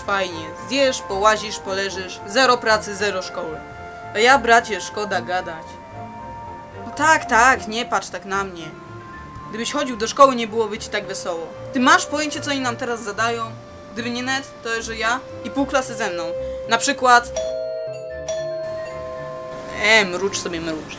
fajnie. Zjesz, połazisz, poleżysz, zero pracy, zero szkoły. A ja, bracie, szkoda gadać. No tak, tak, nie patrz tak na mnie. Gdybyś chodził do szkoły, nie byłoby ci tak wesoło. Ty masz pojęcie, co oni nam teraz zadają? Gdyby nie net, to że ja i pół klasy ze mną. Na przykład... E, mrucz sobie, mrucz.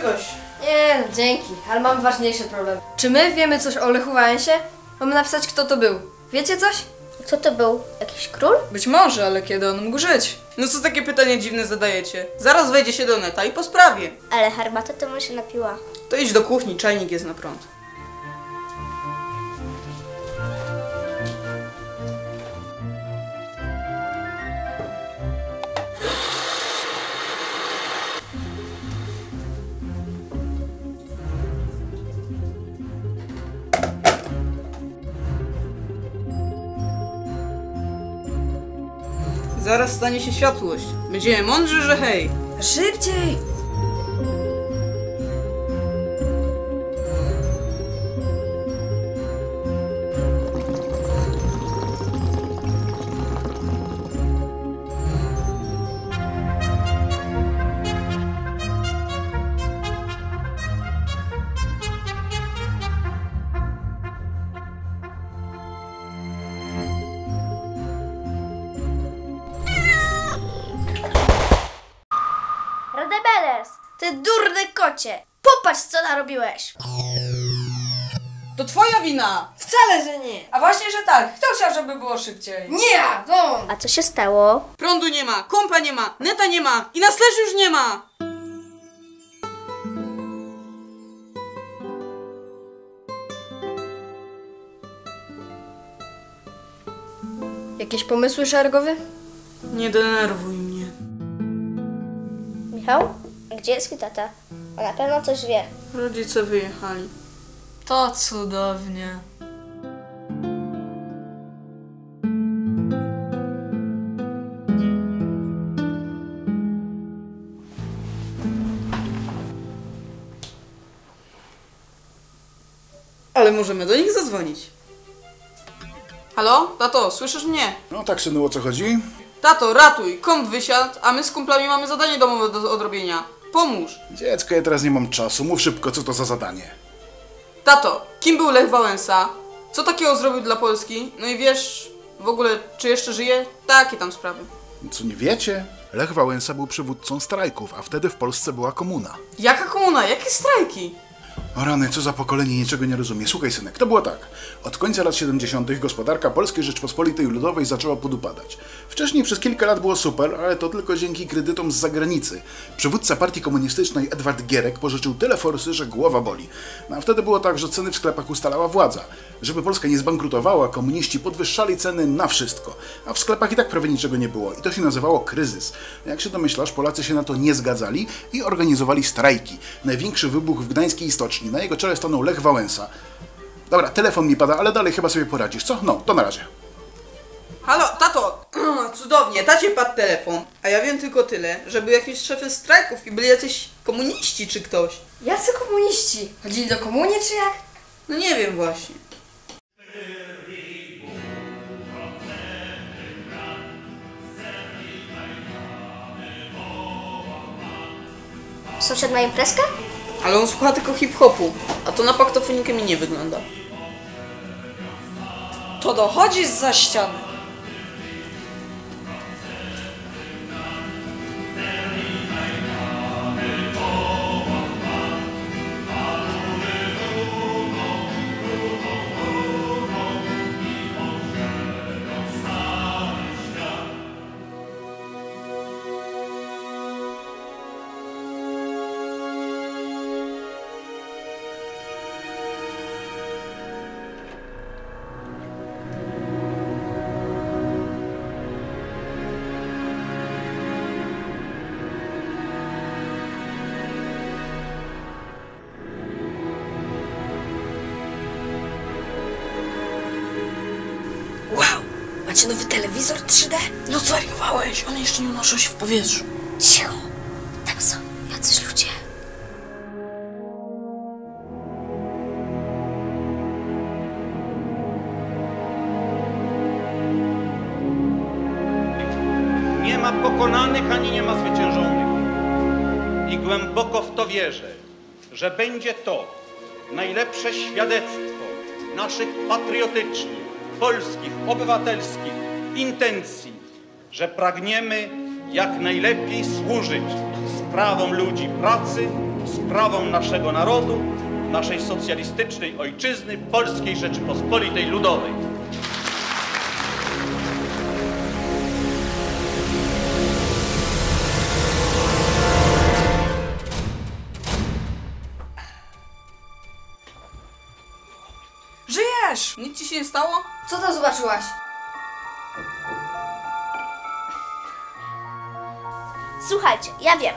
Czegoś. Nie, no dzięki, ale mam ważniejszy problem. Czy my wiemy coś o Lechu Wałęsie? Mamy napisać, kto to był. Wiecie coś? Kto to był? Jakiś król? Być może, ale kiedy on mógł żyć? No co takie pytanie dziwne zadajecie? Zaraz wejdzie się do neta i po sprawie. Ale herbatę to mu się napiła. To idź do kuchni, czajnik jest na prąd. Zaraz stanie się światłość. Będziemy mądrzy, że hej. Szybciej! Popatrz, co narobiłeś! To twoja wina! Wcale, że nie! A właśnie, że tak. Kto chciał, żeby było szybciej? Nie ja, to on! A co się stało? Prądu nie ma, kompa nie ma, neta nie ma i nas też już nie ma! Jakieś pomysły szeregowe? Nie denerwuj mnie. Michał? Gdzie jest twój tata? On na pewno coś wie. Rodzice wyjechali. To cudownie. Ale możemy do nich zadzwonić. Halo? Tato, słyszysz mnie? No tak, synu, o co chodzi? Tato, ratuj, komp wysiadł, a my z kumplami mamy zadanie domowe do odrobienia. Pomóż. Dziecko, ja teraz nie mam czasu. Mów szybko, co to za zadanie. Tato, kim był Lech Wałęsa? Co takiego zrobił dla Polski? No i wiesz, w ogóle, czy jeszcze żyje? Takie tam sprawy. Co nie wiecie? Lech Wałęsa był przywódcą strajków, a wtedy w Polsce była komuna. Jaka komuna? Jakie strajki? O rany, co za pokolenie niczego nie rozumie. Słuchaj, synek, to było tak. Od końca lat 70. gospodarka Polskiej Rzeczpospolitej Ludowej zaczęła podupadać. Wcześniej przez kilka lat było super, ale to tylko dzięki kredytom z zagranicy. Przywódca partii komunistycznej Edward Gierek pożyczył tyle forsy, że głowa boli. No a wtedy było tak, że ceny w sklepach ustalała władza. Żeby Polska nie zbankrutowała, komuniści podwyższali ceny na wszystko. A w sklepach i tak prawie niczego nie było. I to się nazywało kryzys. Jak się domyślasz, Polacy się na to nie zgadzali i organizowali strajki. Największy wybuch w gdańskiej stoczni. Na jego czele stanął Lech Wałęsa. Dobra, telefon mi pada, ale dalej chyba sobie poradzisz, co? No, to na razie. Halo, tato! Cudownie, tacie padł telefon. A ja wiem tylko tyle, że był jakiś szefem strajków i byli jacyś komuniści czy ktoś. Jacy komuniści? Chodzili do komunii czy jak? No nie wiem właśnie. Sąsiad ma imprezkę? Ale on słucha tylko hip-hopu, a to na paktofonikę mi nie wygląda. To dochodzi z za ściany. Macie nowy telewizor 3D? No zwariowałeś, one jeszcze nie unoszą się w powietrzu. Cicho. Tam są jacyś ludzie. Nie ma pokonanych ani nie ma zwyciężonych. I głęboko w to wierzę, że będzie to najlepsze świadectwo naszych patriotycznych, polskich, obywatelskich intencji, że pragniemy jak najlepiej służyć sprawom ludzi pracy, sprawom naszego narodu, naszej socjalistycznej ojczyzny, Polskiej Rzeczypospolitej Ludowej. Żyjesz! Nic ci się nie stało? Co to zobaczyłaś? Słuchajcie, ja wiem.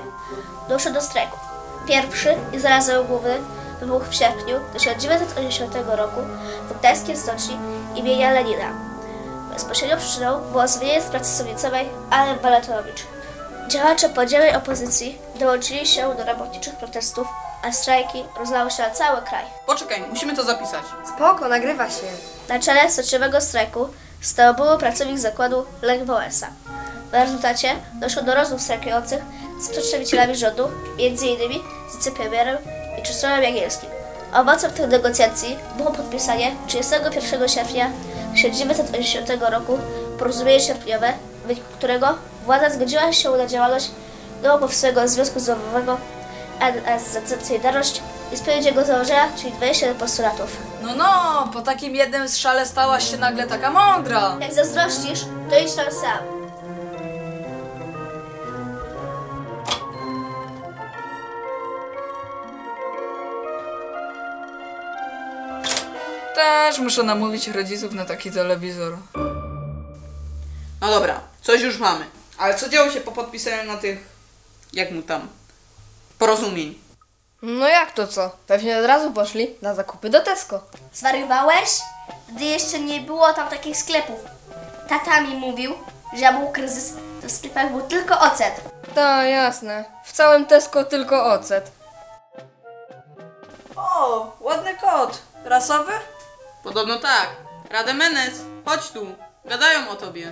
Doszło do strajków. Pierwszy i zarazowy główny wybuchł w sierpniu 1980 roku w gdańskiej stoczni imienia Lenina. Bezpośrednią przyczyną było zwolnienie z pracy sowietowej Alem Balatorowicz. Działacze podziemnej opozycji dołączyli się do robotniczych protestów, a strajki rozlały się na cały kraj. Poczekaj, musimy to zapisać. Spoko, nagrywa się. Na czele stoczniowego strajku stał były pracownik zakładu Lech Wałęsa. W rezultacie doszło do rozmów strajkujących z przedstawicielami rządu, m.in. z wicepremierem i Czesławem Jagielskim. Owocem tych negocjacji było podpisanie 31 sierpnia 1980 roku porozumienie sierpniowe, w wyniku którego władza zgodziła się na działalność nowo powstałego Związku Zawodowego NSZZ Solidarność i spełnić jego założenia, czyli 27 postulatów. No no, po takim jednym strzale stałaś się nagle taka mądra. Jak zazdrościsz, to idź tam sam. Też muszę namówić rodziców na taki telewizor. No dobra, coś już mamy. Ale co działo się po podpisaniu na tych... Jak mu tam? Porozumień. No jak to co? Pewnie od razu poszli na zakupy do Tesco. Zwariowałeś? Gdy jeszcze nie było tam takich sklepów. Tata mi mówił, że jak był kryzys, to w sklepach był tylko ocet. Ta, jasne. W całym Tesco tylko ocet. O, ładny kot. Rasowy? Podobno tak. Rademenes, chodź tu. Gadają o tobie.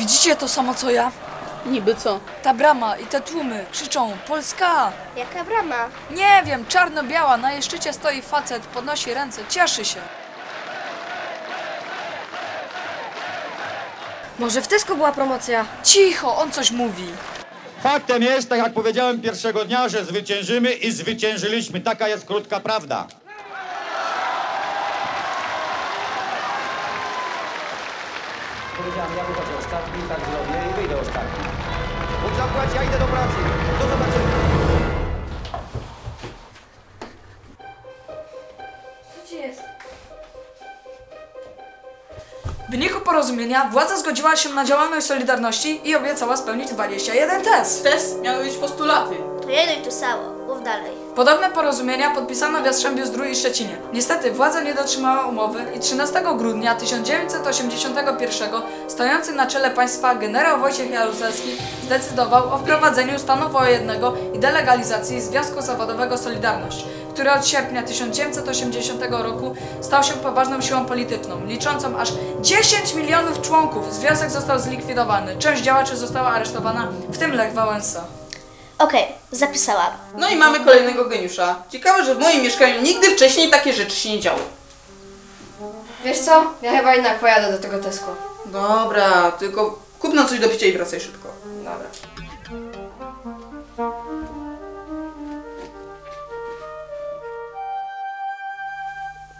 Widzicie to samo co ja? Niby co? Ta brama i te tłumy krzyczą Polska! Jaka brama? Nie wiem, czarno-biała, na jej szczycie stoi facet, podnosi ręce, cieszy się. Może w Tesco była promocja? Cicho, on coś mówi. Faktem jest, tak jak powiedziałem pierwszego dnia, że zwyciężymy i zwyciężyliśmy. Taka jest krótka prawda. Powiedziałem, ja ostatni, tak zrobię i wyjdę ostatni. Bóg zapłać, ja idę do pracy. Do zobaczenia. W wyniku porozumienia władza zgodziła się na działalność Solidarności i obiecała spełnić 21 test. Test miały być postulaty. To jedno i to samo. Mów dalej. Podobne porozumienia podpisano w Jastrzębiu Zdrój i Szczecinie. Niestety władza nie dotrzymała umowy i 13 grudnia 1981 stojący na czele państwa generał Wojciech Jaruzelski zdecydował o wprowadzeniu stanu wojennego i delegalizacji Związku Zawodowego Solidarność, który od sierpnia 1980 roku stał się poważną siłą polityczną, liczącą aż 10 milionów członków. Związek został zlikwidowany, część działaczy została aresztowana, w tym Lech Wałęsa. Okej, zapisałam. No i mamy kolejnego geniusza. Ciekawe, że w moim mieszkaniu nigdy wcześniej takie rzeczy się nie działy. Wiesz co? Ja chyba jednak pojadę do tego Tesco. Dobra, tylko kup nam coś do picia i wracaj szybko. Dobra.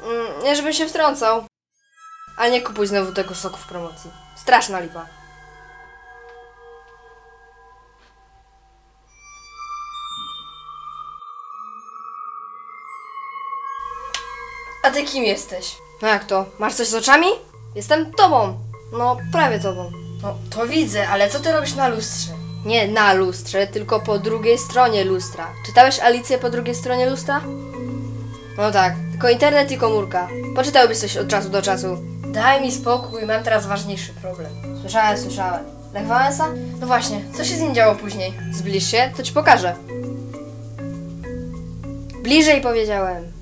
Mm, nie żebym się wtrącał. Ale nie kupuj znowu tego soku w promocji. Straszna lipa. Ty kim jesteś? No jak to? Masz coś z oczami? Jestem tobą. No, prawie tobą. No, to widzę, ale co ty robisz na lustrze? Nie na lustrze, tylko po drugiej stronie lustra. Czytałeś Alicję po drugiej stronie lustra? No tak, tylko internet i komórka. Poczytałbyś coś od czasu do czasu. Daj mi spokój, mam teraz ważniejszy problem. Słyszałem, słyszałem. Lech Wałęsa? No właśnie, co się z nim działo później? Zbliż się, to ci pokażę. Bliżej powiedziałem.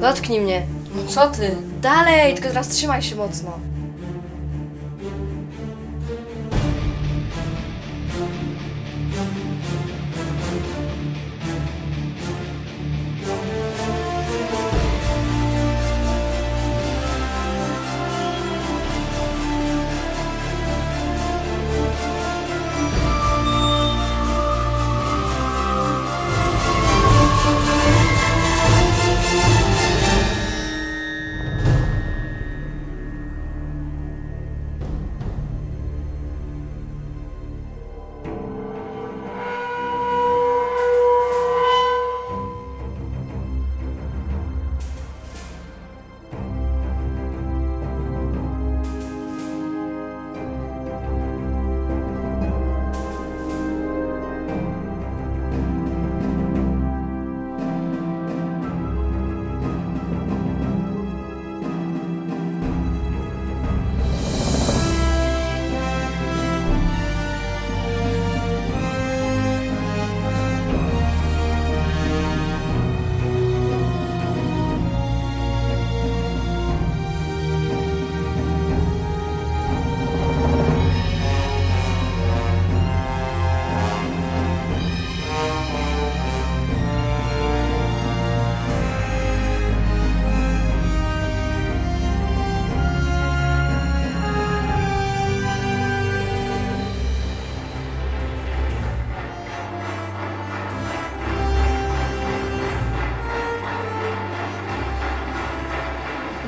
Dotknij mnie. No co ty? Dalej, tylko teraz trzymaj się mocno.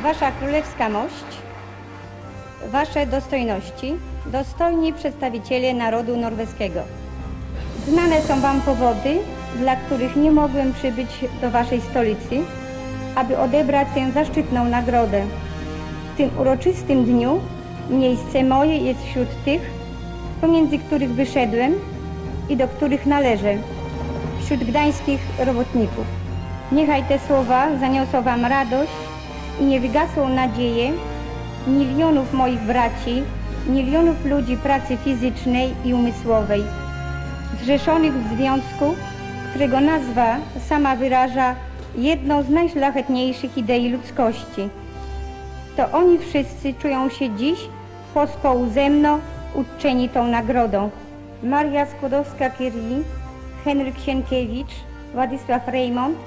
Wasza Królewska Mość, Wasze dostojności, dostojni przedstawiciele narodu norweskiego. Znane są Wam powody, dla których nie mogłem przybyć do Waszej stolicy, aby odebrać tę zaszczytną nagrodę. W tym uroczystym dniu miejsce moje jest wśród tych, pomiędzy których wyszedłem i do których należę, wśród gdańskich robotników. Niechaj te słowa zaniosą Wam radość i nie wygasłą nadzieje milionów moich braci, milionów ludzi pracy fizycznej i umysłowej, zrzeszonych w związku, którego nazwa sama wyraża jedną z najszlachetniejszych idei ludzkości. To oni wszyscy czują się dziś pospół ze mną uczczeni tą nagrodą. Maria Skłodowska-Curie, Henryk Sienkiewicz, Władysław Reymont,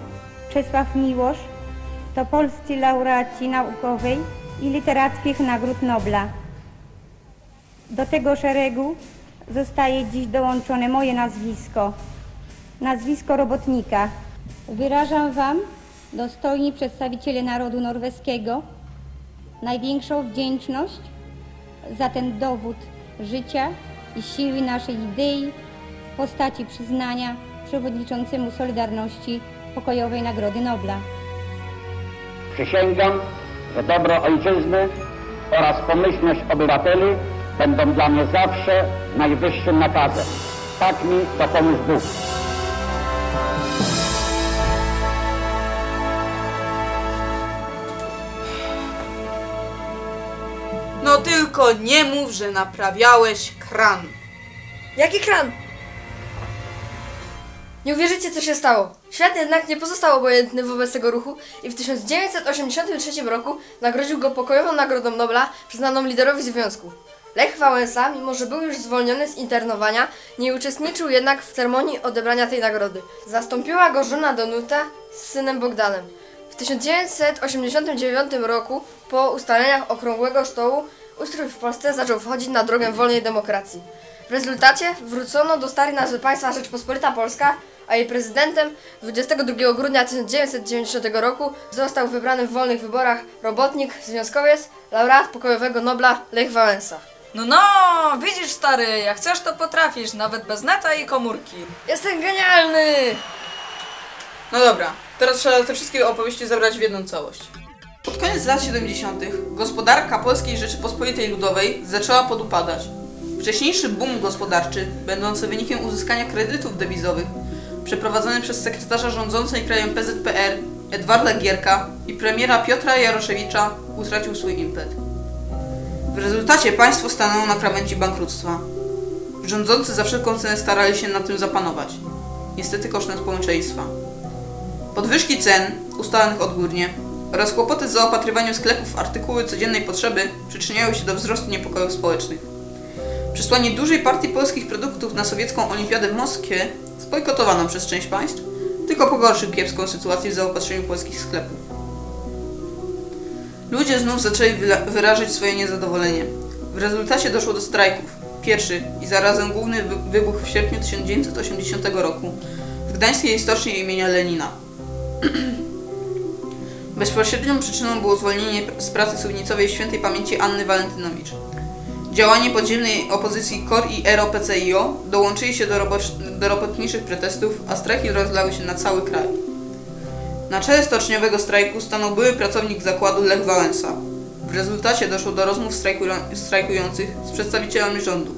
Czesław Miłosz, to polscy laureaci naukowej i literackich nagród Nobla. Do tego szeregu zostaje dziś dołączone moje nazwisko, nazwisko robotnika. Wyrażam Wam, dostojni przedstawiciele narodu norweskiego, największą wdzięczność za ten dowód życia i siły naszej idei w postaci przyznania przewodniczącemu Solidarności Pokojowej Nagrody Nobla. Przysięgam, że dobro ojczyzny oraz pomyślność obywateli będą dla mnie zawsze najwyższym nakazem. Tak mi dopomóż Bóg. No tylko nie mów, że naprawiałeś kran. Jaki kran? Nie uwierzycie, co się stało. Świat jednak nie pozostał obojętny wobec tego ruchu i w 1983 roku nagrodził go pokojową Nagrodą Nobla przyznaną liderowi związku. Lech Wałęsa, mimo że był już zwolniony z internowania, nie uczestniczył jednak w ceremonii odebrania tej nagrody. Zastąpiła go żona Danuta z synem Bogdanem. W 1989 roku, po ustaleniach Okrągłego Stołu, ustrój w Polsce zaczął wchodzić na drogę wolnej demokracji. W rezultacie wrócono do starej nazwy państwa Rzeczpospolita Polska, a jej prezydentem 22 grudnia 1990 roku został wybrany w wolnych wyborach robotnik, związkowiec, laureat pokojowego Nobla Lech Wałęsa. No no, widzisz stary, jak chcesz to potrafisz, nawet bez neta i komórki. Jestem genialny! No dobra, teraz trzeba te wszystkie opowieści zebrać w jedną całość. Pod koniec lat 70. gospodarka Polskiej Rzeczypospolitej Ludowej zaczęła podupadać. Wcześniejszy boom gospodarczy, będący wynikiem uzyskania kredytów dewizowych, przeprowadzony przez sekretarza rządzącej krajem PZPR Edwarda Gierka i premiera Piotra Jaroszewicza, utracił swój impet. W rezultacie państwo stanęło na krawędzi bankructwa. Rządzący za wszelką cenę starali się nad tym zapanować. Niestety kosztem społeczeństwa. Podwyżki cen, ustalanych odgórnie, oraz kłopoty z zaopatrywaniem sklepów w artykuły codziennej potrzeby przyczyniały się do wzrostu niepokojów społecznych. Przesłanie dużej partii polskich produktów na sowiecką olimpiadę w Moskwie zbojkotowano przez część państw, tylko pogorszył kiepską sytuację w zaopatrzeniu polskich sklepów. Ludzie znów zaczęli wyrażać swoje niezadowolenie. W rezultacie doszło do strajków. Pierwszy i zarazem główny wy- wybuch w sierpniu 1980 roku w gdańskiej stoczni imienia Lenina. Bezpośrednią przyczyną było zwolnienie z pracy suwnicowej świętej pamięci Anny Walentynowicz. Działanie podziemnej opozycji KOR i ERO-PCIO dołączyli się do, robocz- do robotniczych protestów, a strajki rozlały się na cały kraj. Na czele stoczniowego strajku stanął były pracownik zakładu Lech Wałęsa. W rezultacie doszło do rozmów strajkują- strajkujących z przedstawicielami rządu,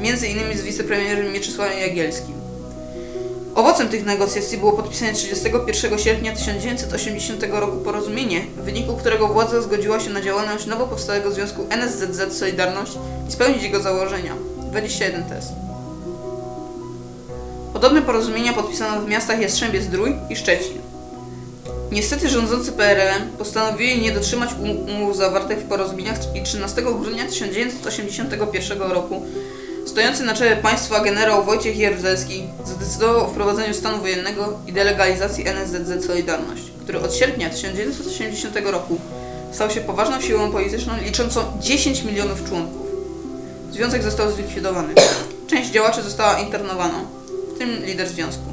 między innymi z wicepremierem Mieczysławem Jagielskim. Owocem tych negocjacji było podpisanie 31 sierpnia 1980 roku porozumienie, w wyniku którego władza zgodziła się na działalność nowo powstałego związku NSZZ Solidarność i spełnić jego założenia. 21 tez. Podobne porozumienia podpisano w miastach Jastrzębie-Zdrój i Szczecin. Niestety rządzący PRL-em postanowili nie dotrzymać um- umów zawartych w porozumieniach i 13 grudnia 1981 roku stojący na czele państwa generał Wojciech Jaruzelski zadecydował o wprowadzeniu stanu wojennego i delegalizacji NSZZ Solidarność, który od sierpnia 1980 roku stał się poważną siłą polityczną liczącą 10 milionów członków. Związek został zlikwidowany. Część działaczy została internowana, w tym lider związku.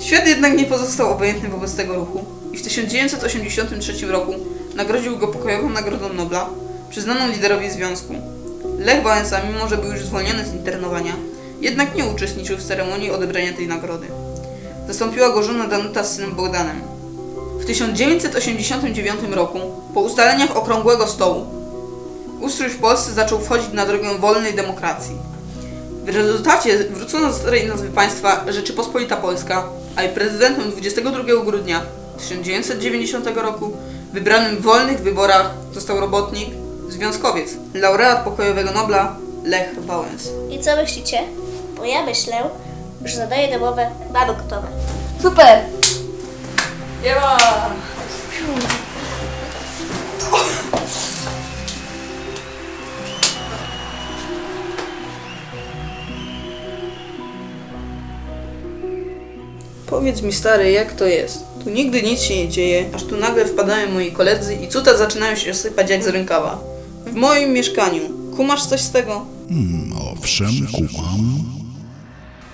Świat jednak nie pozostał obojętny wobec tego ruchu i w 1983 roku nagrodził go pokojową Nagrodą Nobla, przyznaną liderowi związku. Lech Wałęsa, mimo że był już zwolniony z internowania, jednak nie uczestniczył w ceremonii odebrania tej nagrody. Zastąpiła go żona Danuta z synem Bogdanem. W 1989 roku, po ustaleniach Okrągłego Stołu, ustrój w Polsce zaczął wchodzić na drogę wolnej demokracji. W rezultacie wrócono do starej nazwy państwa Rzeczypospolita Polska, a jej prezydentem 22 grudnia 1990 roku wybranym w wolnych wyborach został robotnik, związkowiec, laureat pokojowego Nobla Lech Wałęsa. I co myślicie? Bo ja myślę, że zadanie domowe mamy gotowe. Super! Jeba! Powiedz mi stary, jak to jest? Tu nigdy nic się nie dzieje, aż tu nagle wpadają moi koledzy i cuta zaczynają się sypać jak z rękawa. W moim mieszkaniu. Kumasz coś z tego? Hmm, owszem, kumam.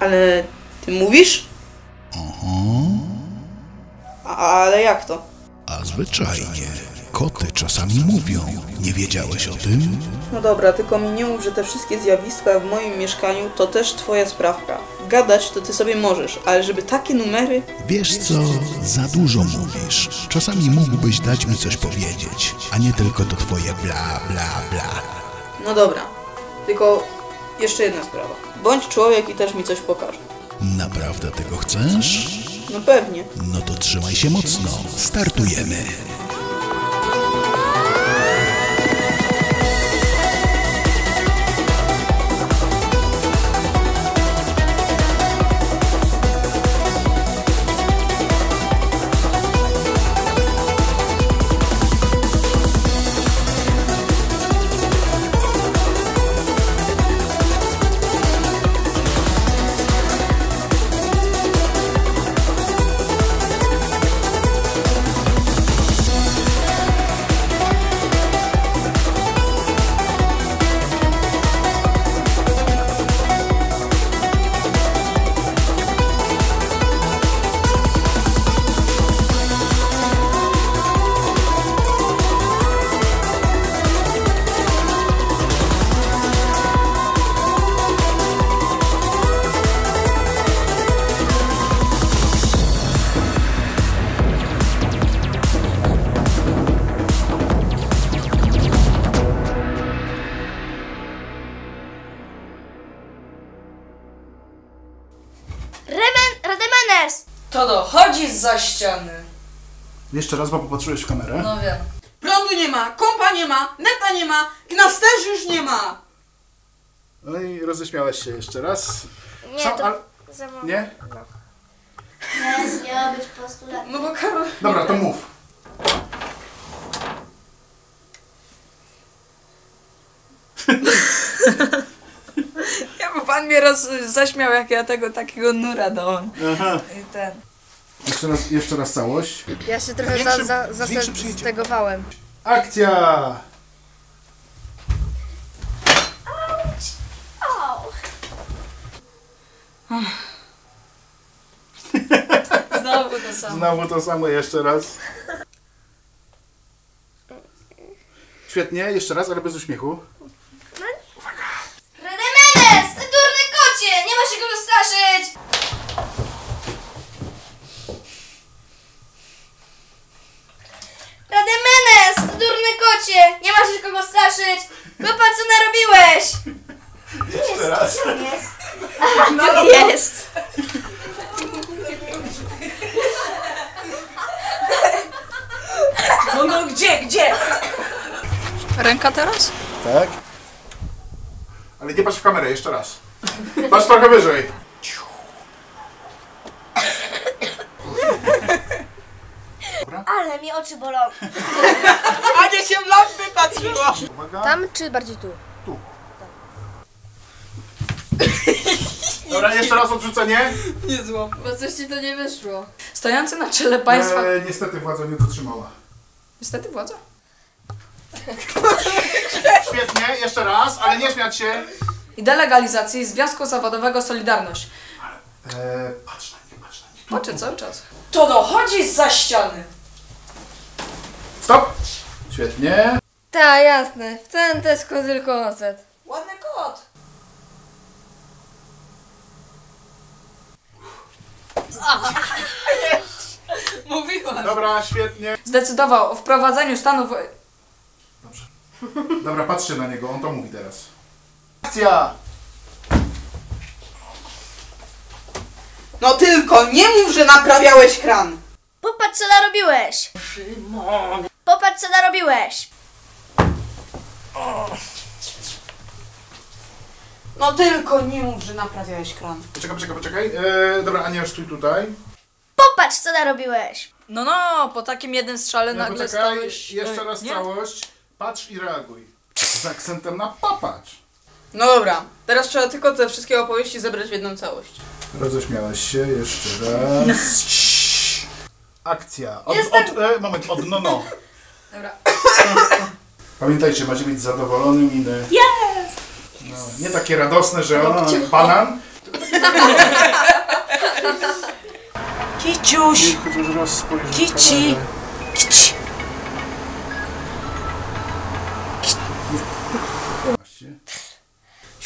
Ale ty mówisz? A, ale jak to? A zwyczajnie, koty czasami mówią. Nie wiedziałeś o tym? No dobra, tylko mi nie mów, że te wszystkie zjawiska w moim mieszkaniu to też twoja sprawka. Gadać to ty sobie możesz, ale żeby takie numery... Wiesz co, za dużo mówisz. Czasami mógłbyś dać mi coś powiedzieć, a nie tylko to twoje bla bla bla. No dobra, tylko jeszcze jedna sprawa. Bądź człowiek i też mi coś pokaż. Naprawdę tego chcesz? No pewnie. No to trzymaj się mocno. Startujemy. To dochodzi z ściany. Jeszcze raz, bo popatrzyłeś w kamerę. No wiem. Prądu nie ma, kompa nie ma, neta nie ma i nas też już nie ma. No i roześmiałeś się jeszcze raz. Nie, Co? to Ale... za mało. Nie? Nie, miała być postulat. No bo Karol... Dobra, to mów. Bo pan mnie roz, zaśmiał, jak ja tego takiego nura dałam. Aha. I ten. Jeszcze raz, jeszcze raz całość. Ja się trochę Większy- za, za, większy. Akcja! Znowu to samo. Znowu to samo, jeszcze raz. Świetnie, jeszcze raz, ale bez uśmiechu. Tak. Ale nie patrz w kamerę, jeszcze raz. Patrz trochę wyżej. Ale mi oczy bolą. Ania się w lampy patrzyła. Uwaga. Tam czy bardziej tu? Dobra, jeszcze raz odrzucenie. Nie złam. Bo coś ci to nie wyszło. Stojący na czele państwa... E, niestety władza nie dotrzymała. Niestety władza. Świetnie, jeszcze raz, ale nie śmiać się. I delegalizacji Związku Zawodowego Solidarność. E, patrz na nie, patrz na nie. Patrzę cały czas. To dochodzi z ściany. Stop. Świetnie. Tak, jasne. W ten też tylko ocet. Ładny kot. Mówiłam. Dobra, świetnie. Zdecydował o wprowadzeniu stanu... Wo... Dobra, patrzcie na niego, on to mówi teraz. Akcja! No tylko nie mów, że naprawiałeś kran. Popatrz co narobiłeś! Popatrz co narobiłeś! No tylko nie mów, że naprawiałeś kran. Poczekaj, poczekaj, poczekaj. E, dobra, Ania, stój tutaj. Popatrz co narobiłeś! No, no, po takim jednym strzale No, nagle poczekaj, stałeś... jeszcze raz nie? całość. Patrz i reaguj. Z akcentem na popatrz. No dobra, teraz trzeba tylko te wszystkie opowieści zebrać w jedną całość. Roześmiałeś się, jeszcze raz. Ciii. Akcja. Od, od, e, moment, od no no. Dobra. Pamiętajcie, macie być zadowolony miny. Yes! No, nie takie radosne, że o, banan. Kiciuś! Chociaż raz Kici. Kici.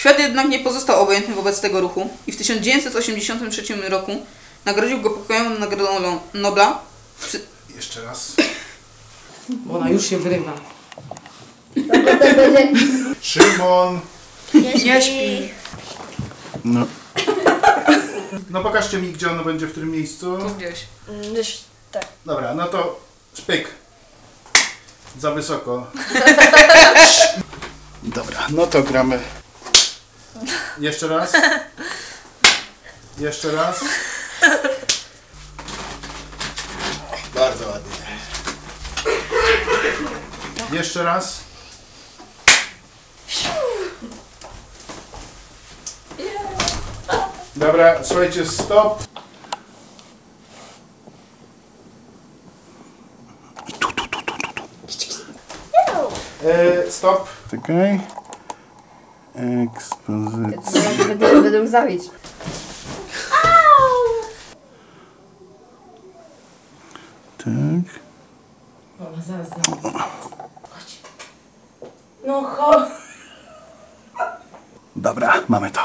Świat jednak nie pozostał obojętny wobec tego ruchu i w 1983 roku nagrodził go pokojową nagrodą Nobla. Przy... Jeszcze raz. Bo ona już się wyrywa. Szymon. Nie śpi. No. No pokażcie mi, gdzie ono będzie, w którym miejscu. Gdzieś. Gdzieś tak. Dobra, no to szpyk. Za wysoko. Dobra, no to gramy. Jeszcze raz. Jeszcze raz. Bardzo ładnie. Jeszcze raz. Dobra, słuchajcie, stop. E, stop. Czekaj. Ekspozycja. Będę, będę mógł zabić. Tak. No chodź. Dobra, mamy to.